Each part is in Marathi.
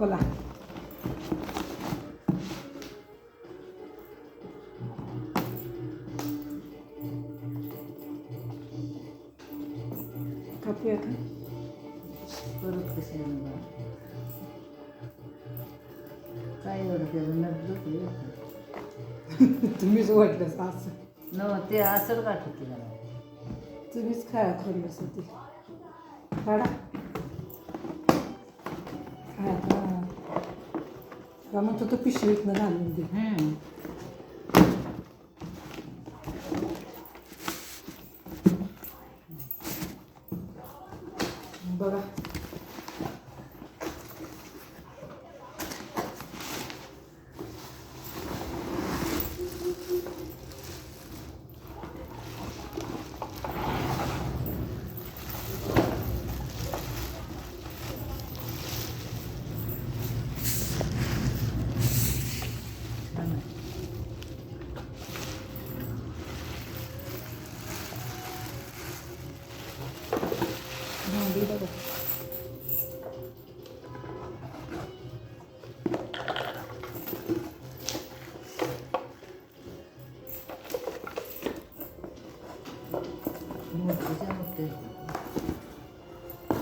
खोला. कापूया का परत कसे काय एवढं नक तुम्हीच वाटलं असं न ते असं काढत तिला तुम्हीच खाया ती. काढा. काय आता का म्हणतो तो पिशवीतनं घालून दे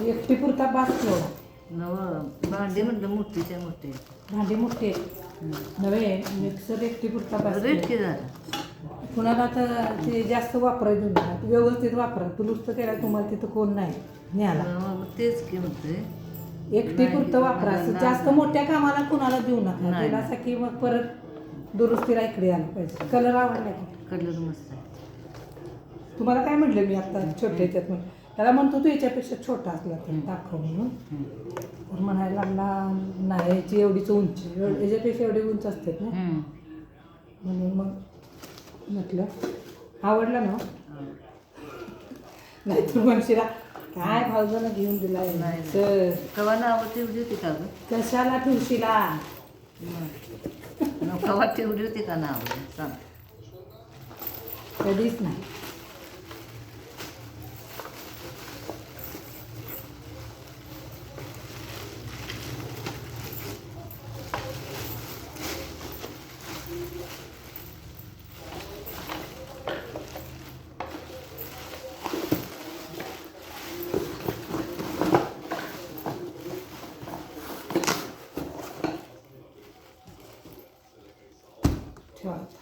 एकटी पुरता बास ठेवला नव भांडी म्हटलं मोठीच्या मोठे. भांडी मोठी. आहे नव्हे मिक्सर एकटी पुरता बास रेट. किती झाला. कुणाला तर ते जास्त वापरायचं नका व्यवस्थित वापरा. तू नुसतं केलं तुम्हाला तिथं कोण नाही न्याला तेच की म्हणते एकटी नाही, पुरतं वापरा. नाही, जास्त नाही. मोठ्या कामाला कुणाला देऊ नका. नाही. त्याला असं की मग परत दुरुस्तीला इकडे आलं पाहिजे. कलर आवडला की. कलर मस्त आहे. तुम्हाला काय म्हटलं मी आता छोट्या ह्याच्यात म्हणून त्याला म्हणतो तू याच्यापेक्षा छोटा असला तर. दाखव म्हणून. तर म्हणायला लागला नाही याची एवढीच उंची याच्यापेक्षा एवढी उंच असतात ना. म्हणून मग म्हटलं आवडलं ना नाही तू म्हणशीला काय भावजानं घेऊन दिला. तर ठेवली होती का कशाला मग. कवा ठेवली होती का सांग. कधीच नाही ठेवा आता.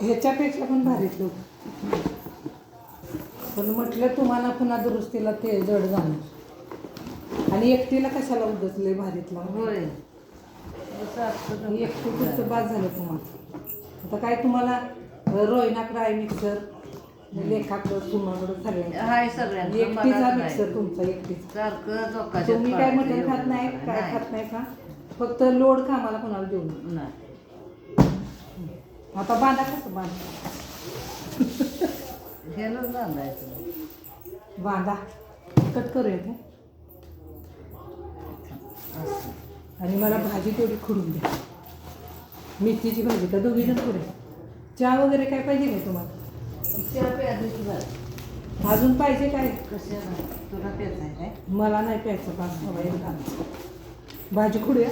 ह्याच्यापेक्षा पण भारीत लोक. पण म्हटलं तुम्हाला पुन्हा दुरुस्तीला ते जड जाणार. आणि एकटीला कशाला उदचले भारीतला होय. असं असतं तर एकटी पुढचं बाद झालं तुम्हाला. आता काय तुम्हाला रोयनाकडं आहे मिक्सर लेखाकडं तुम्हाकडं हाय एकटीचा मिक्सर. तुमचा एकटीचा. सारखं तुम्ही काय मटण खात नाही काय खात नाही का? फक्त लोड कामाला कोणाला देऊ नाही. आता बांधा कसं बांधा? गेलं बांधायचं. बांधा. कट करूया ते असं आणि मला भाजी तेवढी खुडून द्या मेथीची भाजी का? दोघी जण पुढे. चहा वगैरे काय पाहिजे काय तुम्हाला? चहा प्यायची अजून पाहिजे काय? कशाला तुला प्यायचं आहे काय? मला नाही प्यायचं पाच भाजी खुडूया.